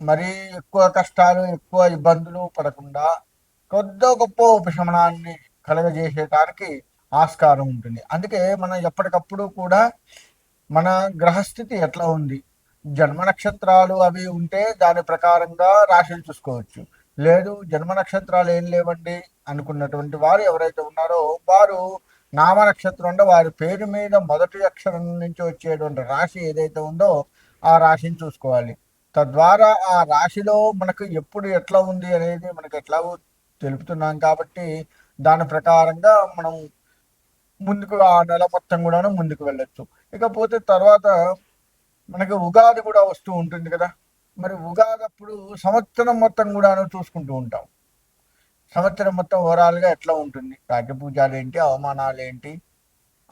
మరీ ఎక్కువ కష్టాలు ఎక్కువ ఇబ్బందులు పడకుండా కొద్ది గొప్ప ఉపశమనాన్ని కలగజేసేటానికి ఆస్కారం ఉంటుంది. అందుకే మనం ఎప్పటికప్పుడు కూడా మన గ్రహస్థితి ఎట్లా ఉంది? జన్మ నక్షత్రాలు అవి ఉంటే దాని ప్రకారంగా రాశులు చూసుకోవచ్చు. లేదు జన్మ నక్షత్రాలు ఏం లేవండి అనుకున్నటువంటి వారు ఎవరైతే ఉన్నారో వారు నామ నక్షత్రం అంటే వారి పేరు మీద మొదటి అక్షరం నుంచి వచ్చేటువంటి రాశి ఏదైతే ఉందో ఆ రాశిని చూసుకోవాలి. తద్వారా ఆ రాశిలో మనకు ఎప్పుడు ఎట్లా ఉంది అనేది మనకు ఎట్లాగో తెలుపుతున్నాం కాబట్టి దాని ప్రకారంగా మనం ముందుకు ఆ నెల మొత్తం కూడాను ముందుకు వెళ్ళొచ్చు. ఇకపోతే తర్వాత మనకి ఉగాది కూడా వస్తూ ఉంటుంది కదా. మరి ఉగాది అప్పుడు సంవత్సరం మొత్తం కూడాను చూసుకుంటూ ఉంటాం. సంవత్సరం మొత్తం ఓవరాల్గా ఎట్లా ఉంటుంది? రాజ్యపూజాలు ఏంటి? అవమానాలు ఏంటి?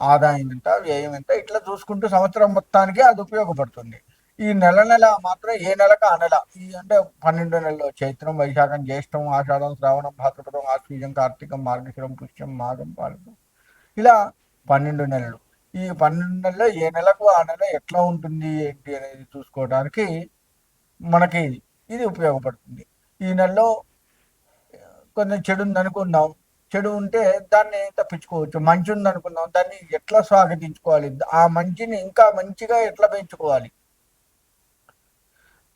ఆదాయం ఎంత? వ్యయం ఎంత? ఇట్లా చూసుకుంటూ సంవత్సరం మొత్తానికి అది ఉపయోగపడుతుంది. ఈ నెల నెల మాత్రం ఏ నెలకు ఆ నెల. ఈ అంటే పన్నెండు నెలలు చైత్రం వైశాఖం జ్యేష్టం ఆషాఢం శ్రావణం భాద్రపదం ఆశ్వీజం కార్తీకం మార్గశిరం పుష్యం మాఘం పాలకం. ఇలా పన్నెండు నెలలు. ఈ పన్నెండు నెలల్లో ఏ నెలకు ఆ నెల ఎట్లా ఉంటుంది ఏంటి అనేది చూసుకోవడానికి మనకి ఇది ఉపయోగపడుతుంది. ఈ నెలలో కొంచెం చెడు ఉంది చెడు ఉంటే దాన్ని తప్పించుకోవచ్చు. మంచి ఉంది అనుకుందాం దాన్ని ఎట్లా స్వాగతించుకోవాలి? ఆ మంచిని ఇంకా మంచిగా ఎట్లా పెంచుకోవాలి?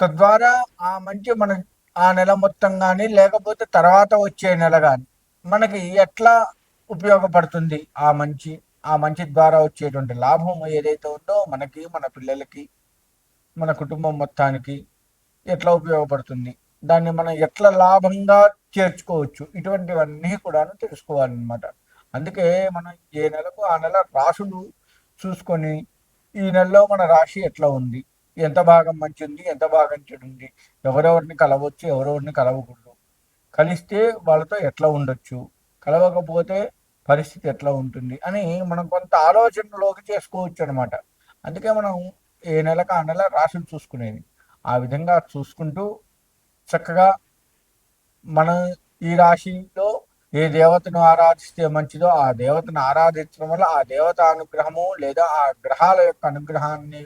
తద్వారా ఆ మంచి మన ఆ నెల మొత్తం కానీ లేకపోతే తర్వాత వచ్చే నెల కానీ మనకి ఎట్లా ఉపయోగపడుతుంది ఆ మంచి ఆ మంచి ద్వారా వచ్చేటువంటి లాభం ఏదైతే ఉందో మనకి మన పిల్లలకి మన కుటుంబం మొత్తానికి ఎట్లా ఉపయోగపడుతుంది దాన్ని మనం ఎట్లా లాభంగా చేర్చుకోవచ్చు ఇటువంటివన్నీ కూడా తెలుసుకోవాలన్నమాట. అందుకే మనం ఏ నెలకు ఆ నెల రాసులు చూసుకొని ఈ నెలలో మన రాశి ఎట్లా ఉంది ఎంత భాగం మంచి ఉంది ఎంత భాగం చెడు ఉంది ఎవరెవరిని కలవచ్చు ఎవరెవరిని కలవకూడదు. కలిస్తే వాళ్ళతో ఎట్లా ఉండొచ్చు? కలవకపోతే పరిస్థితి ఎట్లా ఉంటుంది? అని మనం కొంత ఆలోచనలోకి చేసుకోవచ్చు అనమాట అందుకే మనం ఏ నెలకు ఆ నెల రాసులు చూసుకునేది. ఆ విధంగా చూసుకుంటూ చక్కగా మన ఈ రాశిలో ఏ దేవతను ఆరాధిస్తే మంచిదో ఆ దేవతను ఆరాధించడం వల్ల ఆ దేవత అనుగ్రహము లేదా ఆ గ్రహాల యొక్క అనుగ్రహాన్ని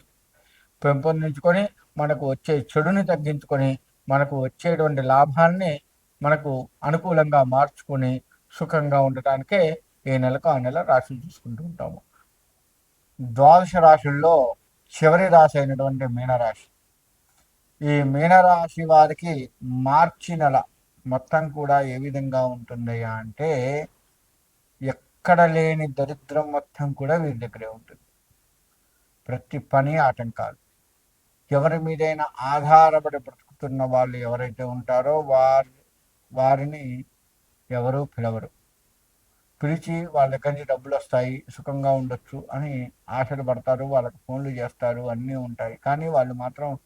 పెంపొందించుకొని మనకు వచ్చే చెడుని తగ్గించుకొని మనకు వచ్చేటువంటి లాభాన్ని మనకు అనుకూలంగా మార్చుకొని సుఖంగా ఉండటానికే ఏ నెలకు ఆ నెల రాశులు చూసుకుంటూ ఉంటాము. ద్వాదశ రాశుల్లో చివరి రాశి అయినటువంటి మీనరాశి. ఈ మీనరాశి వారికి మార్చి నెల మొత్తం కూడా ఏ విధంగా ఉంటుందయ్యా అంటే ఎక్కడ లేని దరిద్రం మొత్తం కూడా వీరి దగ్గరే ఉంటుంది. ప్రతి పని ఆటంకాలు. ఎవరి మీదైనా ఆధారపడి బ్రతుకుతున్న వాళ్ళు ఎవరైతే ఉంటారో వారి వారిని ఎవరు పిలవరు. పిలిచి వాళ్ళ దగ్గర నుంచి డబ్బులు వస్తాయి సుఖంగా ఉండొచ్చు అని ఆశలు పడతారు వాళ్ళకి ఫోన్లు చేస్తారు అన్నీ ఉంటాయి. కానీ వాళ్ళు మాత్రం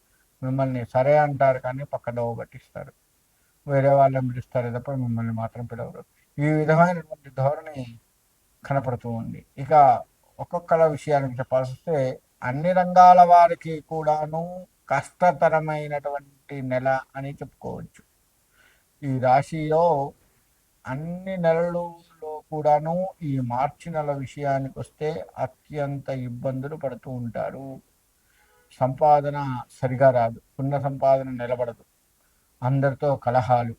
మిమ్మల్ని సరే అంటారు కానీ పక్కన పట్టిస్తారు. వేరే వాళ్ళని పిలుస్తారు తప్ప మిమ్మల్ని మాత్రం పిలవరు. ఈ విధమైనటువంటి ధోరణి కనపడుతూ ఉంది. ఇక ఒక్కొక్కల విషయానికి చెప్పాల్సి వస్తే అన్ని రంగాల వారికి కూడాను కష్టతరమైనటువంటి నెల అని చెప్పుకోవచ్చు. ఈ రాశిలో అన్ని నెలలలో కూడాను ఈ మార్చి నెల విషయానికి వస్తే అత్యంత ఇబ్బందులు పడుతూ ఉంటారు. సంపాదన సరిగా రాదు. ఉన్న సంపాదన నిలబడదు. అందరితో కలహాలు.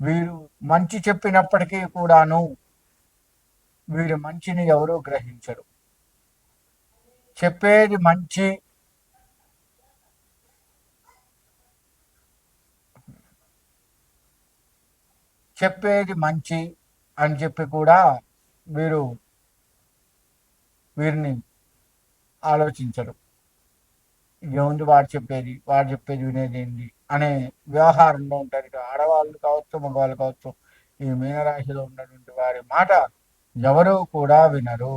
వీరు మంచి చెప్పినప్పటికీ కూడాను వీరి మంచిని ఎవరూ గ్రహించరు. చెప్పేది మంచి. చెప్పేది మంచి అని చెప్పి కూడా వీరు వీరిని ఆలోచించరు. ఏముంది వాడు చెప్పేది వాడు చెప్పేది వినేది ఏంటి అనే వ్యవహారంలో ఉంటారు. ఇటు ఆడవాళ్ళు కావచ్చు మగవాళ్ళు కావచ్చు ఈ మీనరాశిలో ఉన్నటువంటి వారి మాట ఎవరు కూడా వినరు.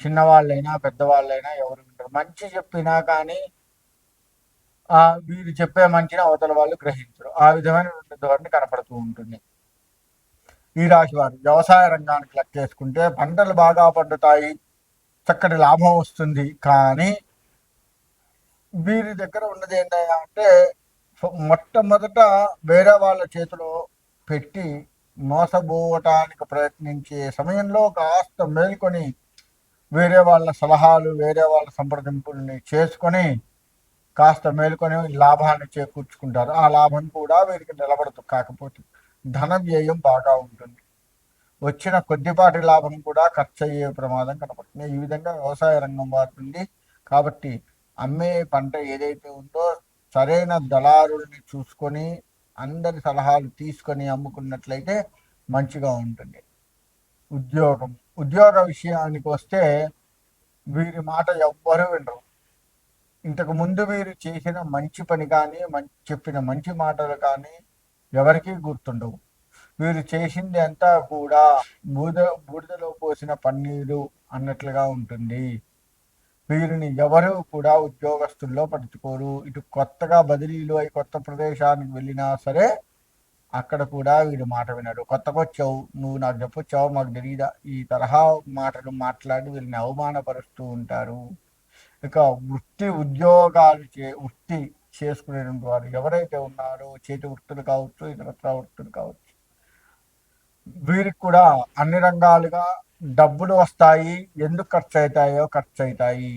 చిన్నవాళ్ళైనా పెద్దవాళ్ళైనా ఎవరు ఉంటారు? మంచి చెప్పినా కానీ ఆ వీరు చెప్పే మంచిని అవతల వాళ్ళు గ్రహించరు. ఆ విధమైన ధోరణి కనపడుతూ ఉంటుంది. ఈ రాశి వారు వ్యవసాయ రంగానికి లెక్కేసుకుంటే పంటలు బాగా పండుతాయి చక్కటి లాభం వస్తుంది. కానీ వీరి దగ్గర ఉన్నది ఏంటంటే మొట్టమొదట వేరే వాళ్ళ చేతిలో పెట్టి మోసబోవటానికి ప్రయత్నించే సమయంలో కాస్త మేల్కొని వేరే వాళ్ళ సలహాలు వేరే వాళ్ళ సంప్రదింపుల్ని చేసుకొని కాస్త మేలుకొని లాభాన్ని చేకూర్చుకుంటారు. ఆ లాభం కూడా వీరికి నిలబడదు కాకపోతే ధన వ్యయం బాగా ఉంటుంది. వచ్చిన కొద్దిపాటి లాభం కూడా ఖర్చు అయ్యే ప్రమాదం కనపడుతుంది. ఈ విధంగా వ్యవసాయ రంగం వాడుతుంది. కాబట్టి అమ్మే పంట ఏదైతే ఉందో సరైన దళారుల్ని చూసుకొని అందరి సలహాలు తీసుకొని అమ్ముకున్నట్లయితే మంచిగా ఉంటుంది. ఉద్యోగం ఉద్యోగ విషయానికి వస్తే వీరి మాట ఎవ్వరూ వినరు. ఇంతకు ముందు వీరు చేసిన మంచి పని కానీ చెప్పిన మంచి మాటలు కానీ ఎవరికీ గుర్తుండవు. వీరు చేసింది అంతా కూడా బూద బూడిదలో పోసిన పన్నీరు అన్నట్లుగా ఉంటుంది. వీరిని ఎవరు కూడా ఉద్యోగస్తుల్లో పట్టుకోరు ఇటు కొత్తగా బదిలీలు అయి కొత్త ప్రదేశానికి వెళ్ళినా సరే అక్కడ కూడా వీడు మాట వినడు కొత్తగా వచ్చావు నువ్వు నాకు చెప్పొచ్చావు మాకు తెలియదా ఈ తరహా మాటలు మాట్లాడి వీళ్ళని అవమానపరుస్తూ ఉంటారు. ఇక వృత్తి ఉద్యోగాలు చే వృత్తి చేసుకునేటువంటి వారు ఎవరైతే ఉన్నారో చేతి వృత్తులు కావచ్చు ఇతరత్ర వృత్తులు కావచ్చు వీరికి కూడా అన్ని రంగాలుగా డబ్బులు వస్తాయి. ఎందుకు ఖర్చు అవుతాయో ఖర్చు అవుతాయి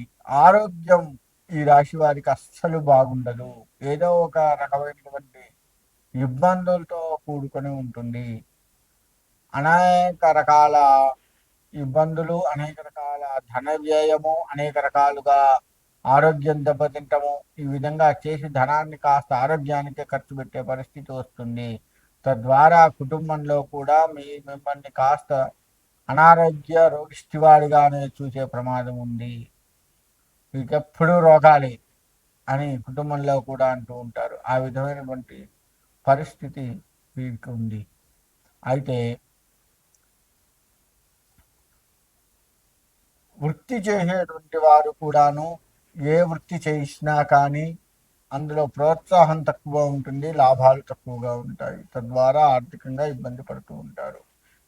ఆరోగ్యం ఈ రాశి వారికి అస్సలు బాగుండదు. ఏదో ఒక రకమైనటువంటి ఇబ్బందులతో కూడుకొని ఉంటుంది. అనేక రకాల ఇబ్బందులు అనేక రకాల ధన వ్యయము అనేక రకాలుగా ఆరోగ్యం దెబ్బతింటము ఈ విధంగా చేసి ధనాన్ని కాస్త ఆరోగ్యానికి ఖర్చు పెట్టే పరిస్థితి వస్తుంది. తద్వారా కుటుంబంలో కూడా మీ మిమ్మల్ని కాస్త అనారోగ్య రోగిష్టివాడిగానే చూసే ప్రమాదం ఉంది. ఇకెప్పుడు రోగాలే అని కుటుంబంలో కూడా అంటూ ఉంటారు. ఆ విధమైనటువంటి పరిస్థితి వీరికి ఉంది. అయితే వృత్తి చేసేటువంటి వారు కూడాను ఏ వృత్తి చేసినా కానీ అందులో ప్రోత్సాహం తక్కువ ఉంటుంది లాభాలు తక్కువగా ఉంటాయి. తద్వారా ఆర్థికంగా ఇబ్బంది పడుతూ ఉంటారు.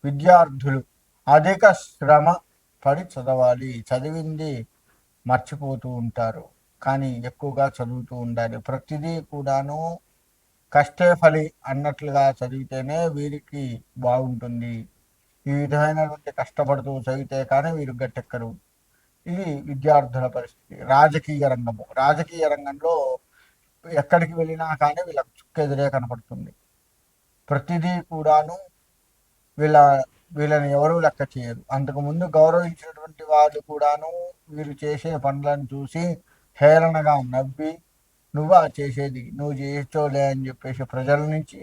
విద్యార్థులు అధిక శ్రమ పడి చదవాలి చదివింది మర్చిపోతూ ఉంటారు. కానీ ఎక్కువగా చదువుతూ ఉండాలి. ప్రతిదీ కూడాను కష్టే ఫలి అన్నట్లుగా చదివితేనే వీరికి బాగుంటుంది. ఈ విధమైనటువంటి కష్టపడుతూ చదివితే కానీ వీరు గట్టెక్కరు. ఇది విద్యార్థుల పరిస్థితి. రాజకీయ రంగము. రాజకీయ రంగంలో ఎక్కడికి వెళ్ళినా కానీ వీళ్ళకి చుక్కెదురే కనపడుతుంది. ప్రతిదీ కూడాను వీళ్ళ వీళ్ళని ఎవరూ లెక్క చేయరు. అంతకుముందు గౌరవించినటువంటి వాళ్ళు కూడాను వీరు చేసే పనులను చూసి హేళనగా నవ్వి నువ్వా చేసేది? నువ్వు చేయొచ్చోలే అని చెప్పేసి ప్రజల నుంచి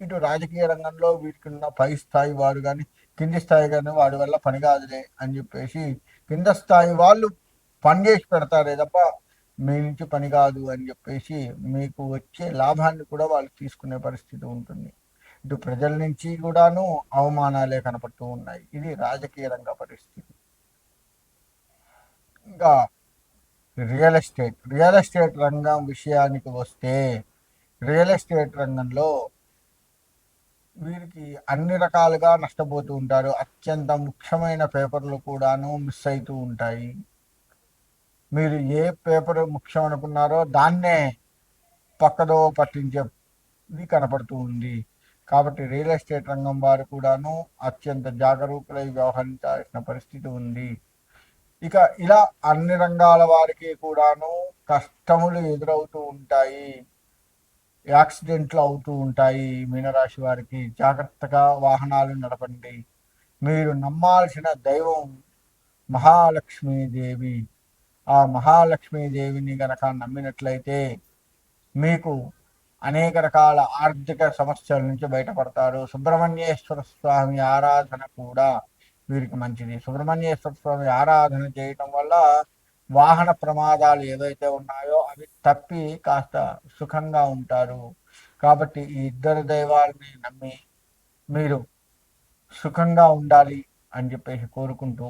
ఇటు రాజకీయ రంగంలో వీటికి ఉన్న పై స్థాయి వాడు కానీ కింది స్థాయి కానీ వాడి వల్ల పని కాదులే అని చెప్పేసి కింద స్థాయి వాళ్ళు పని చేసి పెడతారే తప్ప మీ నుంచి పని కాదు అని చెప్పేసి మీకు వచ్చే లాభాన్ని కూడా వాళ్ళు తీసుకునే పరిస్థితి ఉంటుంది. ఇటు ప్రజల నుంచి కూడాను అవమానాలే కనపడుతూ ఉన్నాయి. ఇది రాజకీయ రంగ పరిస్థితి. ఇంకా రియల్ ఎస్టేట్ రియల్ ఎస్టేట్ రంగం విషయానికి వస్తే రియల్ ఎస్టేట్ రంగంలో వీరికి అన్ని రకాలుగా నష్టపోతూ ఉంటారు. అత్యంత ముఖ్యమైన పేపర్లు కూడాను మిస్ అవుతూ ఉంటాయి. మీరు ఏ పేపర్ ముఖ్యం అనుకున్నారో దాన్నే పక్కదో పట్టించేది కనపడుతూ ఉంది. కాబట్టి రియల్ ఎస్టేట్ రంగం వారు కూడాను అత్యంత జాగరూకులై వ్యవహరించాల్సిన పరిస్థితి ఉంది. ఇక ఇలా అన్ని రంగాల వారికి కూడాను కష్టములు ఎదురవుతూ ఉంటాయి. యాక్సిడెంట్లు అవుతూ ఉంటాయి మీనరాశి వారికి. జాగ్రత్తగా వాహనాలు నడపండి. మీరు నమ్మాల్సిన దైవం మహాలక్ష్మీదేవి. ఆ మహాలక్ష్మీదేవిని గనక నమ్మినట్లయితే మీకు అనేక రకాల ఆర్థిక సమస్యల నుంచి బయటపడతారు. సుబ్రహ్మణ్యేశ్వర స్వామి ఆరాధన కూడా వీరికి మంచిది. సుబ్రహ్మణ్యేశ్వర స్వామి ఆరాధన చేయటం వల్ల వాహన ప్రమాదాలు ఏవైతే ఉన్నాయో అవి తప్పి కాస్త సుఖంగా ఉంటారు. కాబట్టి ఈ ఇద్దరు దైవాలని నమ్మి మీరు సుఖంగా ఉండాలి అని చెప్పేసి కోరుకుంటూ